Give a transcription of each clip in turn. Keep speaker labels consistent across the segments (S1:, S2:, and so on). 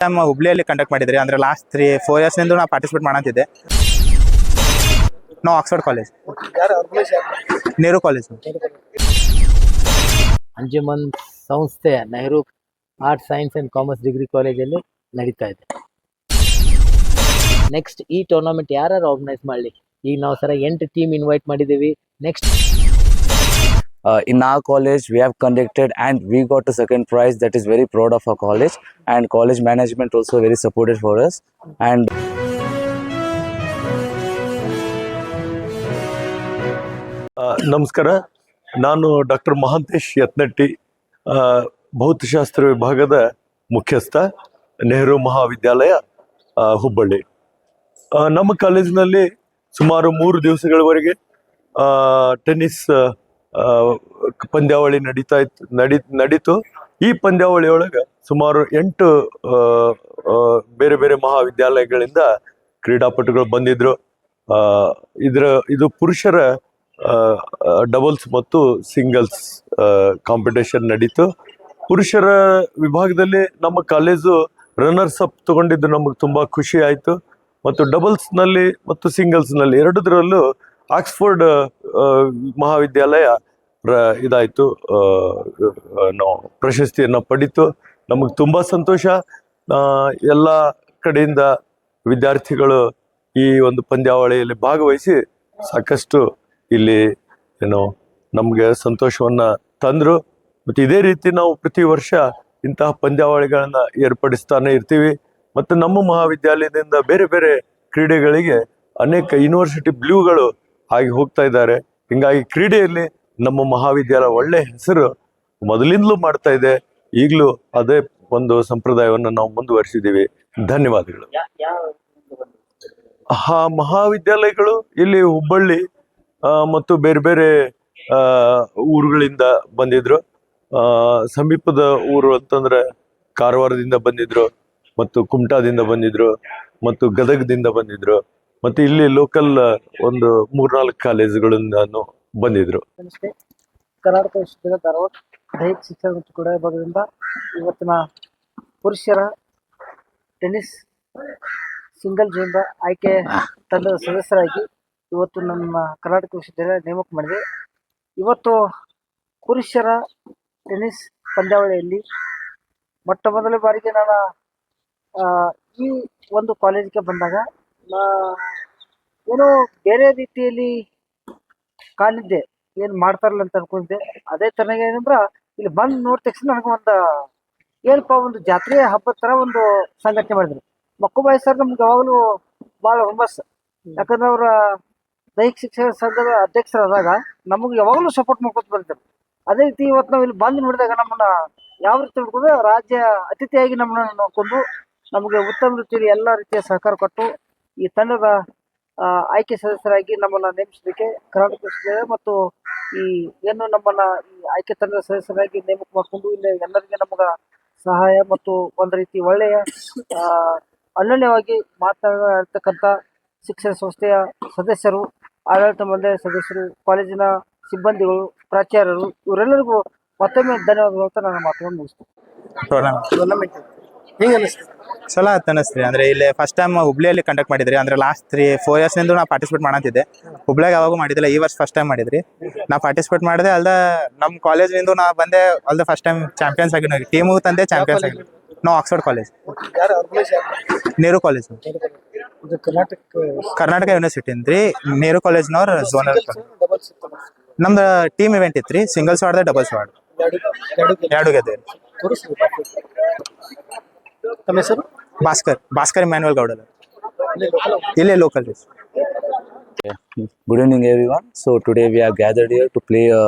S1: Time ಹುಬ್ಳಿಯಲ್ಲಿ conduct ಮಾಡಿದ್ರಿ. ಅಂದ್ರೆ last three four ಇಯರ್ಸ್ನಿಂದ ಪಾರ್ಟಿಸಿಪೇಟ್ ಮಾಡಂತಿದ್ದೆ. ನಾವು
S2: Oxford college
S1: Nehru college
S3: Anjuman ಸಂಸ್ಥೆ Nehru arts science and commerce degree ಕಾಲೇಜಲ್ಲಿ ನಡೀತಾ ಇದೆ. ನೆಕ್ಸ್ಟ್ ಈ ಟೂರ್ನಮೆಂಟ್ ಯಾರು ಆರ್ಗನೈಸ್ ಮಾಡಲಿ? ಈಗ ನಾವು ಸರ ಎಂಟು ಟೀಮ್ ಇನ್ವೈಟ್ ಮಾಡಿದ್ದೀವಿ next
S4: uh, in our college we have conducted and we got a second prize that is very proud of our college and college management also very supported for us and
S5: ನಮಸ್ಕಾರ ನಾನು doctor Mahantesh ಯತ್ನಟ್ಟಿ ಭೌತಶಾಸ್ತ್ರ ವಿಭಾಗದ ಮುಖ್ಯಸ್ಥ ನೆಹರು ಮಹಾವಿದ್ಯಾಲಯ ಹುಬ್ಬಳ್ಳಿ ನಮ್ಮ ಕಾಲೇಜಿನಲ್ಲಿ ಸುಮಾರು ಮೂರು ದಿವಸಗಳವರೆಗೆ ಟೆನ್ನಿಸ್ ಪಂದ್ಯಾವಳಿ ನಡೀತಾ ಇತ್ತು ನಡಿ, ನಡೀತು. ಈ ಪಂದ್ಯಾವಳಿಯೊಳಗೆ ಸುಮಾರು ಎಂಟು ಬೇರೆ ಬೇರೆ ಮಹಾವಿದ್ಯಾಲಯಗಳಿಂದ ಕ್ರೀಡಾಪಟುಗಳು ಬಂದಿದ್ರು. ಇದರ, ಇದು ಪುರುಷರ ಡಬಲ್ಸ್ ಮತ್ತು ಸಿಂಗಲ್ಸ್ ಕಾಂಪಿಟೇಷನ್ ನಡೀತು. ಪುರುಷರ ವಿಭಾಗದಲ್ಲಿ ನಮ್ಮ ಕಾಲೇಜು ರನ್ನರ್ಸ್ ಅಪ್ ತಗೊಂಡಿದ್ದು ನಮಗೆ ತುಂಬ ಖುಷಿ ಆಯಿತು. ಮತ್ತು ಡಬಲ್ಸ್ನಲ್ಲಿ ಮತ್ತು ಸಿಂಗಲ್ಸ್ನಲ್ಲಿ ಎರಡದರಲ್ಲೂ ಆಕ್ಸ್ಫರ್ಡ್ ಮಹಾವಿದ್ಯಾಲಯ ಇದಾಯಿತು. ನಾವು ಪ್ರಶಸ್ತಿಯನ್ನು ಪಡಿತು. ನಮಗೆ ತುಂಬ ಸಂತೋಷ. ಎಲ್ಲ ಕಡೆಯಿಂದ ವಿದ್ಯಾರ್ಥಿಗಳು ಈ ಒಂದು ಪಂದ್ಯಾವಳಿಯಲ್ಲಿ ಭಾಗವಹಿಸಿ ಸಾಕಷ್ಟು ಇಲ್ಲಿ, ಏನು, ನಮಗೆ ಸಂತೋಷವನ್ನ ತಂದರು. ಮತ್ತು ಇದೇ ರೀತಿ ನಾವು ಪ್ರತಿ ವರ್ಷ ಇಂತಹ ಪಂದ್ಯಾವಳಿಗಳನ್ನು ಏರ್ಪಡಿಸ್ತಾನೆ ಇರ್ತೀವಿ. ಮತ್ತು ನಮ್ಮ ಮಹಾವಿದ್ಯಾಲಯದಿಂದ ಬೇರೆ ಬೇರೆ ಕ್ರೀಡೆಗಳಿಗೆ ಅನೇಕ ಯೂನಿವರ್ಸಿಟಿ ಬ್ಲೂಗಳು ಆಗಿ ಹೋಗ್ತಾ ಇದ್ದಾರೆ. ಹಿಂಗಾಗಿ ಕ್ರೀಡೆಯಲ್ಲಿ ನಮ್ಮ ಮಹಾವಿದ್ಯಾಲಯ ಒಳ್ಳೆ ಹೆಸರು ಮೊದಲಿಂದಲೂ ಮಾಡ್ತಾ ಇದೆ. ಈಗಲೂ ಅದೇ ಒಂದು ಸಂಪ್ರದಾಯವನ್ನು ನಾವು ಮುಂದುವರಿಸಿದ್ದೀವಿ. ಧನ್ಯವಾದಗಳು. ಹಾ ಮಹಾವಿದ್ಯಾಲಯಗಳು ಇಲ್ಲಿ ಹುಬ್ಬಳ್ಳಿ ಮತ್ತು ಬೇರೆ ಬೇರೆ ಊರುಗಳಿಂದ ಬಂದಿದ್ರು. ಸಮೀಪದ ಊರು ಅಂತಂದ್ರೆ ಕಾರವಾರದಿಂದ ಬಂದಿದ್ರು ಮತ್ತು ಕುಮಟಾದಿಂದ ಬಂದಿದ್ರು ಮತ್ತು ಗದಗದಿಂದ ಬಂದಿದ್ರು. ಮತ್ತು ಇಲ್ಲಿ ಲೋಕಲ್ ಒಂದು ಮೂರ್ನಾಲ್ಕು ಕಾಲೇಜುಗಳಿಂದ ಬಂದಿದ್ರು.
S2: ಕರ್ನಾಟಕ ವಿಶ್ವವಿದ್ಯಾಲಯ ಧಾರವಾಡ ದೈಹಿಕ ಶಿಕ್ಷಣ ಮತ್ತು ಕ್ರೀಡಾ ವಿಭಾಗದಿಂದ ಇವತ್ತಿನ ಪುರುಷರ ಟೆನಿಸ್ ಸಿಂಗಲ್ ಜೀವನ ಆಯ್ಕೆ ತಂಡದ ಸದಸ್ಯರಾಗಿ ಇವತ್ತು ನಮ್ಮ ಕರ್ನಾಟಕ ವಿಶ್ವವಿದ್ಯಾಲಯ ನೇಮಕ ಮಾಡಿದೆ. ಇವತ್ತು ಪುರುಷರ ಟೆನಿಸ್ ಪಂದ್ಯಾವಳಿಯಲ್ಲಿ ಮೊಟ್ಟ ಮೊದಲ ಬಾರಿಗೆ ನಾನು ಈ ಒಂದು ಕಾಲೇಜಿಗೆ ಬಂದಾಗ ನಾ ಏನೋ ಬೇರೆ ರೀತಿಯಲ್ಲಿ ಕಾಲಿದ್ದೆ. ಏನ್ ಮಾಡ್ತಾರಲ್ಲ ಅಂತ ಅನ್ಕೊಂಡಿದ್ದೆ ಅದೇ ತರನಾಗಿ ಏನಂದ್ರ ಇಲ್ಲಿ ಬಂದ್ ನೋಡಿದ ತಕ್ಷಣ ನನಗೆ ಒಂದು ಏನಪ್ಪಾ ಒಂದು ಜಾತ್ರೆ ಹಬ್ಬದ ತರ ಒಂದು ಸಂಘಟನೆ ಮಾಡಿದ್ರು. ಮಕ್ಕುಬಾಯಿ ಸರ್ ನಮ್ಗೆ ಯಾವಾಗಲೂ ಭಾಳ ಹುಮ್ಮಸ್. ಯಾಕಂದ್ರೆ ಅವರ ದೈಹಿಕ ಶಿಕ್ಷಣ ಸಂಘದ ಅಧ್ಯಕ್ಷರಾದಾಗ ನಮಗೆ ಯಾವಾಗಲೂ ಸಪೋರ್ಟ್ ಮಾಡ್ಕೊತ ಬರ್ತಾರೆ ಅದೇ ರೀತಿ ಇವತ್ತು ನಾವು ಇಲ್ಲಿ ಬಂದು ನೋಡಿದಾಗ ನಮ್ಮನ್ನ ಯಾವ ರೀತಿ ನೋಡ್ಕೊಂಡು ರಾಜ್ಯ ಅತಿಥಿಯಾಗಿ ನಮ್ಮನ್ನ ನೋಡ್ಕೊಂಡು ನಮಗೆ ಉತ್ತಮ ರೀತಿಯಲ್ಲಿ ಎಲ್ಲ ರೀತಿಯ ಸಹಕಾರ ಕೊಟ್ಟು ಈ ತಂಡದ ಆಯ್ಕೆ ಸದಸ್ಯರಾಗಿ ನಮ್ಮನ್ನ ನೇಮಿಸಲಿಕ್ಕೆ ಕರ್ನಾಟಕ ಮತ್ತು ಈ ಏನು ನಮ್ಮನ್ನ ಈ ಆಯ್ಕೆ ತಂಡದ ಸದಸ್ಯರಾಗಿ ನೇಮಕ ಮಾಡಿಕೊಂಡು ಇಲ್ಲಿ ಎಲ್ಲರಿಗೆ ನಮಗ ಸಹಾಯ ಮತ್ತು ಒಂದು ರೀತಿ ಒಳ್ಳೆಯ ಆ, ಅನನ್ಯವಾಗಿ ಮಾತನಾಡಿರ್ತಕ್ಕಂಥ ಶಿಕ್ಷಣ ಸಂಸ್ಥೆಯ ಸದಸ್ಯರು ಆಡಳಿತ ಮಂಡಳಿಯ ಸದಸ್ಯರು ಕಾಲೇಜಿನ ಸಿಬ್ಬಂದಿಗಳು ಪ್ರಾಚಾರ್ಯರು ಇವರೆಲ್ಲರಿಗೂ ಮತ್ತೊಮ್ಮೆ ಧನ್ಯವಾದಗಳು ಅಂತ ನಾನು ಮಾತುಗಳನ್ನು ಮುಗಿಸ್ತೇನೆ. ಹೆಂಗೆ ಅನಿಸ್ತು?
S1: ಚಲೋ ಆಯ್ತು ಅನಿಸ್ತ್ರಿ. ಅಂದ್ರೆ ಇಲ್ಲಿ ಫಸ್ಟ್ ಟೈಮ್ ಹುಬ್ಳಿಯಲ್ಲಿ ಕಂಡಕ್ಟ್ ಮಾಡಿದ್ರಿ. ಅಂದ್ರೆ ಲಾಸ್ಟ್ ತ್ರೀ ಫೋರ್ ಇಯರ್ಸ್ನಿಂದ ನಾವು ಪಾರ್ಟಿಸಿಪೇಟ್ ಮಾಡಂತಿದ್ದೆ. ಹುಬ್ಳ್ಯಾಗ ಯಾವಾಗೂ ಮಾಡಿದಿಲ್ಲ ಈ ವರ್ಷ ಫಸ್ಟ್ ಟೈಮ್ ಮಾಡಿದ್ರಿ. ನಾ ಪಾರ್ಟಿಸಿಪೇಟ್ ಮಾಡಿದೆ ಅಲ್ದ ನಮ್ಮ ಕಾಲೇಜಿನಿಂದ ನಾ ಬಂದೆ ಅಲ್ದ ಫಸ್ಟ್ ಟೈಮ್ ಚಾಂಪಿಯನ್ಸ್ ಆಗಿ ಟೀಮು ತಂದೆ ಚಾಂಪಿಯನ್ಸ್ ಆಗಿ ನಾವು Oxford college
S2: Nehru college
S1: Karnataka university ಅಂದ್ರಿ. ನೆಹರು ಕಾಲೇಜ್ನವ್ರ ಝೋನಲ್ ನಮ್ದು ಟೀಮ್ ಇವೆಂಟ್ ಇತ್ರಿ. ಸಿಂಗಲ್ಸ್ ವಾರ್ಡ್ ಡಬಲ್ಸ್ ವಾರ್ಡ್
S2: ಎರಡು
S1: ಗೆದ್ದೆ
S2: ತಮ್ಮ ಹೆಸರು
S1: ಭಾಸ್ಕರ್ ಭಾಸ್ಕರ್ ಮ್ಯಾನುವಲ್ ಗೌಡಲ್
S2: ಇಲ್ಲಿ local
S1: ಇಲ್ಲೇ ಲೋಕಲ್ ರೀ
S4: good evening everyone so today we are gathered here to play a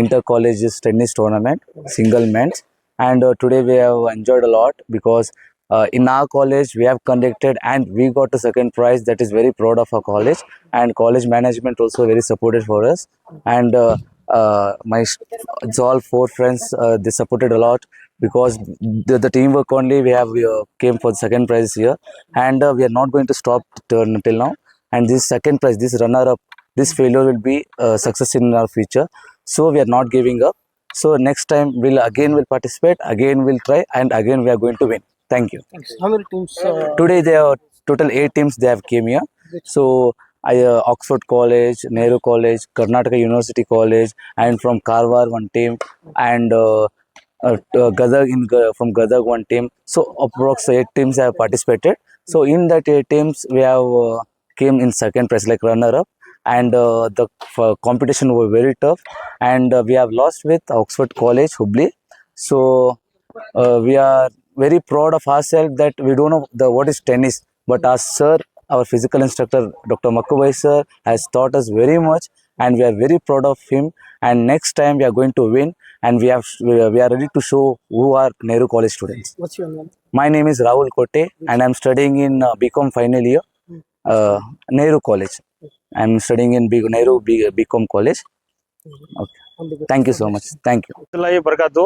S4: inter colleges tennis tournament single men's and uh, today we have enjoyed a lot because uh, in our college we have conducted and we got a second prize that is very proud of our college and college management also very supportive for us and uh, uh, my it's all four friends uh, they supported a lot because the, the teamwork only we have uh, came for the second prize here and uh, we are not going to stop till till now and this second prize this runner up this failure will be uh, success in our future so we are not giving up so next time we'll again will participate again we'll try and again we are going to win Thank you. Thanks.
S2: How many teams? Uh,
S4: Today there are total eight teams they have came here. So I uh, Oxford College, Nehru College, Karnataka University College, and from Karwar one team, and uh, uh, uh, Gadag in Ga- from Gadag one team. So approx eight teams have participated. So in that eight teams we have uh, came in second place like runner up, and uh, the f- competition was very tough, and uh, we have lost with Oxford College Hubli. So uh, we are very proud of ourselves that we don't know the what is tennis but our sir our physical instructor dr makubai sir has taught us very much and we are very proud of him and next time we are going to win and we have we are we are ready to show who are nehru college students
S2: what's your name?
S4: my name is rahul kote and i'm studying in uh, bcom final year uh, nehru college i'm studying in B- nehru B- bcom college
S2: the
S4: thank you so much thank you
S6: अल्लाह बरकातु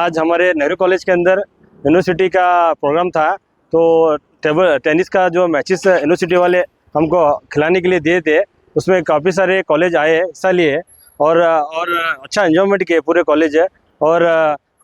S6: आज हमारे Nehru college के अंदर university का programme था तो table tennis का जो मैचेस यूनिवर्सिटी वाले हमको खिलाने के लिए दिए थे उसमें काफ़ी सारे कॉलेज आए हिस्सा लिए और और अच्छा एंजॉयमेंट किए पूरे कॉलेज है। और,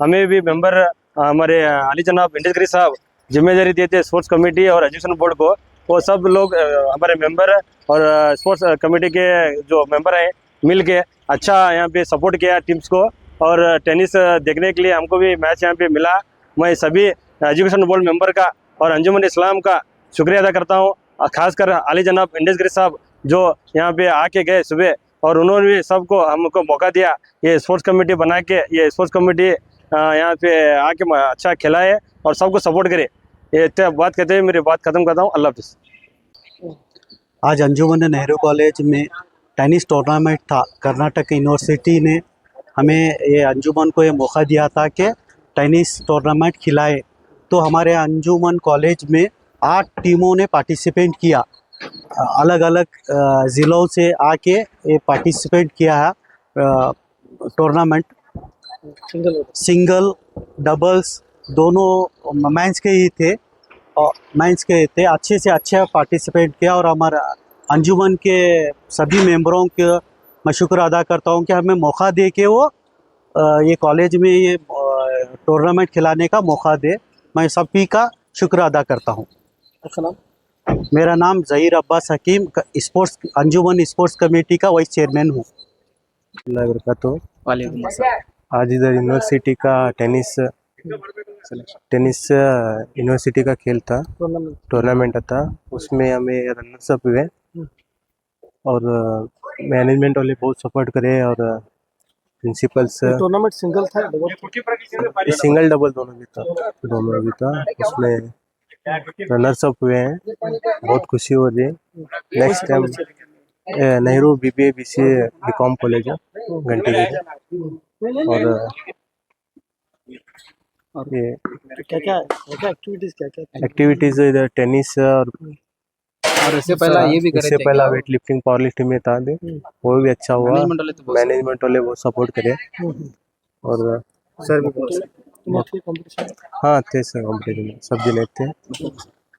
S6: हमें भी मेंबर हमारे अली जनाब इंडस्ट्री साहब ज़िम्मेदारी दिए थे स्पोर्ट्स कमेटी और एजुकेशन बोर्ड को। वो सब लोग, हमारे मेंबर और स्पोर्ट्स कमेटी के जो मेंबर हैं मिल के अच्छा यहाँ पे सपोर्ट किया टीम्स को। और टेनिस देखने के लिए हमको भी मैच यहाँ पे मिला। मैं सभी एजुकेशन बोर्ड मेंबर का और अंजुमन इस्लाम का शुक्रिया अदा करता हूँ। खासकर अली जनाब इंडस्ट्री साहब जो यहाँ पे आके गए सुबह। और उन्होंने भी सबको, हमको मौका दिया ये स्पोर्ट्स कमेटी बना के, ये स्पोर्ट्स कमेटी यहाँ पे आके अच्छा खिलाए और सबको सपोर्ट करे। ये बात कहते हुए मेरी बात खत्म करता हूँ। अल्लाह हाफिज़।
S7: आज अंजुमन नेहरू कॉलेज में टेनिस टूर्नामेंट था। कर्नाटक यूनिवर्सिटी ने हमें ये अंजुमन को ये मौका दिया था कि टेनिस टूर्नामेंट खिलाए। तो हमारे अंजुमन कॉलेज में आठ टीमों ने पार्टिसिपेट किया। अलग अलग ज़िलों से आके ये पार्टिसिपेट किया है टूर्नामेंट. सिंगल डबल्स दोनों मैंस के ही थे और मैंस के थे अच्छे से अच्छा पार्टिसिपेट किया और हमारा अंजुमन के सभी मेंबरों के मैं शुक्र अदा करता हूँ कि हमें मौका दे के वो ये कॉलेज में ये टूर्नामेंट खिलाने का मौका दे मैं सभी का शुक्र अदा करता हूँ? मेरा नाम Zaheer Abbas Hakim sports Anjuman sports committee का वाइस चेयरमैन हूँ।
S8: वरकत आज इधर यूनिवर्सिटी का टेनिस टेनिस यूनिवर्सिटी का खेल था। टूर्नामेंट था। उसमें हमें रनर्स अप हुए। और मैनेजमेंट वाले बहुत सपोर्ट करे और प्रिंसिपल्स
S2: टूर्नामेंट सिंगल था
S8: सिंगल डबल दोनों भी था। दोनों भी था। उसमें रनर्स अप हुए हैं। बहुत खुशी हो रही है। Next time Nehru B B A B C B com college है घंटी की और ये
S2: क्या क्या क्या एक्टिविटीज़ क्या क्या
S8: एक्टिविटीज़ इधर टेनिस और
S9: और इससे पहला ये भी
S8: इससे पहला वेट लिफ्टिंग पावर लिफ्टिंग में था दे वो भी अच्छा हुआ।
S9: मैनेजमेंट वाले तो
S8: मैनेजमेंट वाले बहुत सपोर्ट करे। और सर भी बहुत
S2: नेट के कंपटीशन
S8: हाँ थे सर कॉम्पिटिशन में सब जने थे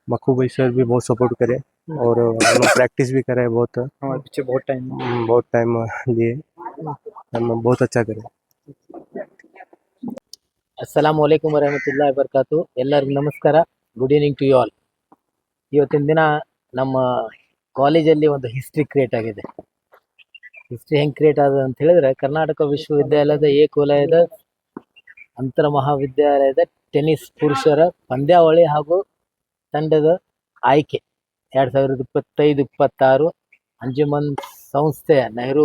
S8: मक्खू भाई सर भी बहुत सपोर्ट करे और प्रैक्टिस भी करे बहुत
S9: हमारे पीछे बहुत टाइम
S8: हम्म, बहुत टाइम लिए हम बहुत अच्छा करे
S3: ಅಸ್ಸಲಾಂ ವಲೈಕುಮ್ ವರಹಮತುಲ್ಲಾ ವರ್ಕಾತು ಎಲ್ಲರಿಗೂ ನಮಸ್ಕಾರ good evening to you all ಇವತ್ತಿನ ದಿನ ನಮ್ಮ ಕಾಲೇಜಲ್ಲಿ ಒಂದು ಹಿಸ್ಟ್ರಿ ಕ್ರಿಯೇಟ್ ಆಗಿದೆ ಹಿಸ್ಟ್ರಿ ಹೆಂಗೆ ಕ್ರಿಯೇಟ್ ಆದ ಅಂತ ಹೇಳಿದ್ರೆ ಕರ್ನಾಟಕ ವಿಶ್ವವಿದ್ಯಾಲಯದ ಏಕವಲಯದ ಅಂತರ ಮಹಾವಿದ್ಯಾಲಯದ ಟೆನಿಸ್ ಪುರುಷರ ಪಂದ್ಯಾವಳಿ ಹಾಗೂ ತಂಡದ ಆಯ್ಕೆ. ಎರಡು ಸಾವಿರದ ಇಪ್ಪತ್ತೈದು, ಇಪ್ಪತ್ತಾರು ಅಂಜುಮನ್ ಸಂಸ್ಥೆಯ Nehru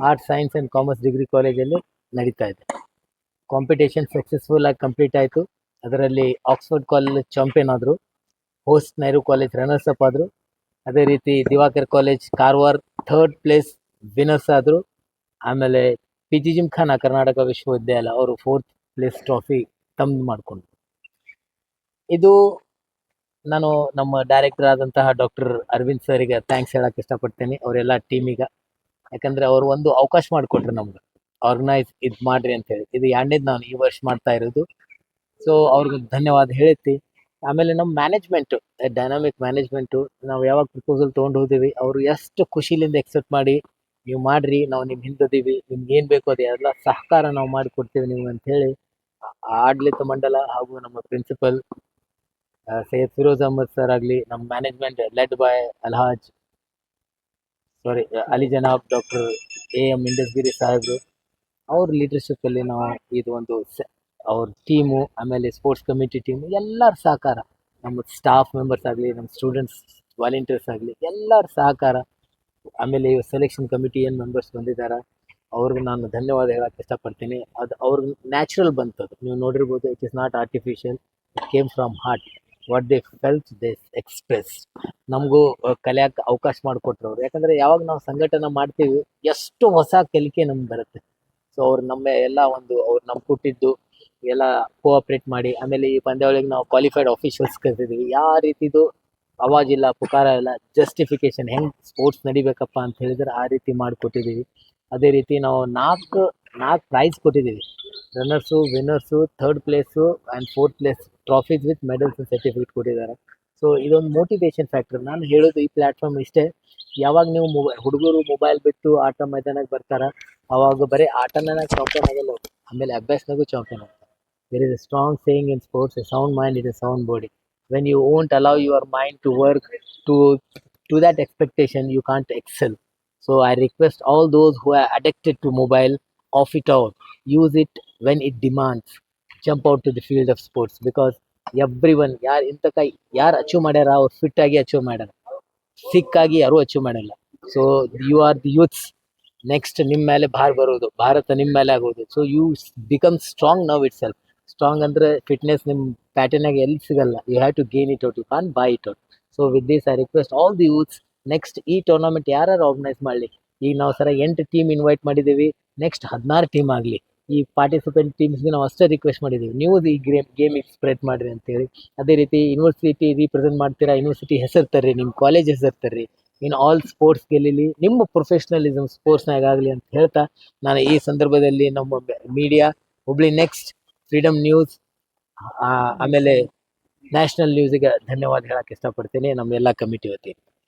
S3: arts science and commerce degree ಕಾಲೇಜಲ್ಲಿ ನಡೀತಾ ಇದೆ. ಕಾಂಪಿಟೇಷನ್ ಸಕ್ಸಸ್ಫುಲ್ ಆಗಿ ಕಂಪ್ಲೀಟ್ ಆಯಿತು. ಅದರಲ್ಲಿ ಆಕ್ಸ್ಫರ್ಡ್ ಕಾಲೇಜ್ ಚಾಂಪಿಯನ್ ಆದರು. Host Nehru college runners up ಆದರು. ಅದೇ ರೀತಿ Diwakar college Karwar third place winners ಆದರು. ಆಮೇಲೆ ಪಿ ಜಿ ಜಿಮ್ಖಾನ ಕರ್ನಾಟಕ ವಿಶ್ವವಿದ್ಯಾಲಯ ಅವರು ಫೋರ್ತ್ ಪ್ಲೇಸ್ ಟ್ರಾಫಿ ತಮ್ಮದು ಮಾಡ್ಕೊಂಡು. ಇದು ನಾನು ನಮ್ಮ ಡೈರೆಕ್ಟರ್ ಆದಂತಹ ಡಾಕ್ಟರ್ ಅರವಿಂದ್ ಸರಿಗೆ ಥ್ಯಾಂಕ್ಸ್ ಹೇಳಕ್ಕೆ ಇಷ್ಟಪಡ್ತೇನೆ. ಅವರೆಲ್ಲ ಟೀಮಿಗೆ ಯಾಕಂದರೆ ಅವರು ಒಂದು ಅವಕಾಶ ಮಾಡಿಕೊಟ್ರು ನಮ್ಗೆ. ಆರ್ಗನೈಸ್ ಇದು ಮಾಡ್ರಿ ಅಂತ ಹೇಳಿ. ಇದು ಎರಡನೇದು ನಾನು ಈ ವರ್ಷ ಮಾಡ್ತಾ ಇರೋದು. ಸೊ ಅವ್ರಿಗೆ ಧನ್ಯವಾದ ಹೇಳ್ತಿ. ಆಮೇಲೆ ನಮ್ಮ ಮ್ಯಾನೇಜ್ಮೆಂಟು ಡೈನಾಮಿಕ್ ಮ್ಯಾನೇಜ್ಮೆಂಟು ನಾವು ಯಾವಾಗ ಪ್ರಪೋಸಲ್ ತೊಗೊಂಡು ಹೋದಿವಿ, ಅವರು ಎಷ್ಟು ಖುಷಿಲಿಂದ ಎಕ್ಸೆಪ್ಟ್ ಮಾಡಿ, ನೀವು ಮಾಡ್ರಿ, ನಾವು ನಿಮ್ಮ ಹಿಂದದೀವಿ, ನಿಮ್ಗೆ ಏನು ಬೇಕೋ ಅದು ಎಲ್ಲ ಸಹಕಾರ ನಾವು ಮಾಡಿಕೊಡ್ತೀವಿ ನೀವು ಅಂತ ಹೇಳಿ ಆಡಳಿತ ಮಂಡಲ ಹಾಗೂ ನಮ್ಮ ಪ್ರಿನ್ಸಿಪಲ್ ಸೈಯದ್ ಫಿರೋಜ್ ಅಹಮದ್ ಸರ್ ಆಗಲಿ, ನಮ್ಮ management led by Alhaj sorry Ali ಜನಾಬ್ doctor A M Indusgiri ಸಾಹೇಬ್ರು, ಅವ್ರ ಲೀಡರ್ಶಿಪ್ಪಲ್ಲಿ ನಾವು ಇದು ಒಂದು ಅವ್ರ ಟೀಮು ಆಮೇಲೆ ಸ್ಪೋರ್ಟ್ಸ್ ಕಮಿಟಿ ಟೀಮು ಎಲ್ಲರ ಸಹಕಾರ. ನಮ್ಮ ಸ್ಟಾಫ್ ಮೆಂಬರ್ಸ್ ಆಗಲಿ, ನಮ್ಮ ಸ್ಟೂಡೆಂಟ್ಸ್ ವಾಲಂಟಿಯರ್ಸ್ ಆಗಲಿ, ಎಲ್ಲರ ಸಹಕಾರ. ಆಮೇಲೆ ಸೆಲೆಕ್ಷನ್ ಕಮಿಟಿ ಏನು ಮೆಂಬರ್ಸ್ ಬಂದಿದ್ದಾರೆ ಅವ್ರಿಗೆ ನಾನು ಧನ್ಯವಾದ ಹೇಳಕ್ಕೆ ಇಷ್ಟಪಡ್ತೀನಿ. ಅದು ಅವ್ರಿಗೆ ನ್ಯಾಚುರಲ್ ಬಂತದು. ನೀವು ನೋಡಿರ್ಬೋದು it is not artificial it came from heart what they felt they express ನಮಗೂ ಕಲಿಯಕ್ಕೆ ಅವಕಾಶ ಮಾಡಿಕೊಟ್ರು ಅವ್ರು ಯಾಕಂದರೆ ಯಾವಾಗ ನಾವು ಸಂಘಟನೆ ಮಾಡ್ತೀವಿ, ಎಷ್ಟು ಹೊಸ ಕಲಿಕೆ ನಮ್ಗೆ ಬರುತ್ತೆ. ಸೊ ಅವ್ರು ನಮ್ಮ ಎಲ್ಲ ಒಂದು, ಅವ್ರು ನಮ್ಮ ಕೊಟ್ಟಿದ್ದು ಎಲ್ಲ ಕೋಆಪ್ರೇಟ್ ಮಾಡಿ, ಆಮೇಲೆ ಈ ಪಂದ್ಯಾವಳಿಗೆ ನಾವು ಕ್ವಾಲಿಫೈಡ್ ಆಫೀಷಿಯಲ್ಸ್ ಕರೆದಿದ್ದೀವಿ. ಯಾವ ರೀತಿದು ಅವಾಜಿಲ್ಲ, ಪುಕಾರ ಇಲ್ಲ ಜಸ್ಟಿಫಿಕೇಶನ್ ಹೆಂಗೆ ಸ್ಪೋರ್ಟ್ಸ್ ನಡಿಬೇಕಪ್ಪ ಅಂತ ಹೇಳಿದ್ರೆ ಆ ರೀತಿ ಮಾಡಿಕೊಟ್ಟಿದ್ದೀವಿ. ಅದೇ ರೀತಿ ನಾವು ನಾಲ್ಕು ನಾಲ್ಕು ಪ್ರೈಸ್ ಕೊಟ್ಟಿದ್ದೀವಿ. Runners winners third place and fourth place trophies with medals certificate ಕೊಟ್ಟಿದ್ದಾರೆ. ಸೊ ಇದೊಂದು ಮೋಟಿವೇಶನ್ ಫ್ಯಾಕ್ಟರ್ ನಾನು ಹೇಳೋದು ಈ ಪ್ಲ್ಯಾಟ್ಫಾರ್ಮ್ ಇಷ್ಟೇ. ಯಾವಾಗ ನೀವು ಮೊಬೈಲ್ ಹುಡುಗರು ಮೊಬೈಲ್ ಬಿಟ್ಟು ಆಟ ಮೈದಾನಕ್ಕೆ ಬರ್ತಾರೆ, ಅವಾಗ ಬರೀ ಆಟನಾಗ ಚಾಂಪಿಯನ್ ಆಗಲ್ಲ ಆಮೇಲೆ ಅಭ್ಯಾಸನಾಗೂ ಚಾಂಪಿಯನ್ ಆಗ್ತಾರೆ. There is a strong saying in sports a sound mind it a sound body when you won't allow your mind to work to to that expectation you can't excel. So, i request all those who are addicted to mobile, off it out. Use it when it demands. Jump out to the field of sports because everyone ಯಾರು ಇಂಥ ಕೈ ಯಾರು achieve ಮಾಡ್ಯಾರ ಅವ್ರು fit ಆಗಿ achieve ಮಾಡ್ಯಾರ ಸಿಕ್ ಆಗಿ ಯಾರೂ ಅಚೀವ್ ಮಾಡಲ್ಲ so you are the youths next ನಿಮ್ಮ ಮೇಲೆ ಭಾರ ಬರೋದು ಭಾರತ ನಿಮ್ಮ ಮೇಲೆ ಆಗೋದು so you become strong now itself strong ಅಂದ್ರೆ ಫಿಟ್ನೆಸ್ ನಿಮ್ಮ ಪ್ಯಾಟರ್ನಾಗ ಎಲ್ಲಿ ಸಿಗಲ್ಲ you have to gain it out you can buy it out so with this I request all the youths next ಈ ಟೂರ್ನಮೆಂಟ್ ಯಾರು ಆರ್ಗನೈಸ್ ಮಾಡಲಿ? ಈಗ ನಾವು ಸರ ಎಂಟು ಟೀಮ್ ಇನ್ವೈಟ್ ಮಾಡಿದ್ದೀವಿ ನೆಕ್ಸ್ಟ್ ಹದಿನಾರು ಟೀಮ್ ಆಗಲಿ. ಈ ಪಾರ್ಟಿಸಿಪೆಂಟ್ ಟೀಮ್ಸ್ಗೆ ನಾವು ಅಷ್ಟೇ ರಿಕ್ವೆಸ್ಟ್ ಮಾಡಿದ್ದೀವಿ ನೀವು ಈ ಗೇಮ್ ಗೇಮಿಗೆ ಸ್ಪ್ರೆಡ್ ಮಾಡಿರಿ ಅಂತೇಳಿ. ಅದೇ ರೀತಿ ಯೂನಿವರ್ಸಿಟಿ ರೀಪ್ರೆಸೆಂಟ್ ಮಾಡ್ತೀರಾ? ಯೂನಿವರ್ಸಿಟಿ ಹೆಸರು ತರ್ರಿ ನಿಮ್ಮ ಕಾಲೇಜ್ ಹೆಸರು ತರ್ರಿ. ಇನ್ ಆಲ್ ಸ್ಪೋರ್ಟ್ಸ್ ಗೆಲ್ಲಿ ನಿಮ್ಮ ಪ್ರೊಫೆಷ್ನಲಿಸಮ್ ಸ್ಪೋರ್ಟ್ಸ್ನಾಗ ಆಗಲಿ ಅಂತ ಹೇಳ್ತಾ, ನಾನು ಈ ಸಂದರ್ಭದಲ್ಲಿ ನಮ್ಮ media Hubli next freedom news ಆಮೇಲೆ ನ್ಯಾಷನಲ್ ನ್ಯೂಸಿಗೆ ಧನ್ಯವಾದ ಹೇಳಕ್ಕೆ ಇಷ್ಟಪಡ್ತೀನಿ. ನಮ್ಮ ಎಲ್ಲ ಕಮಿಟಿ ವತಿ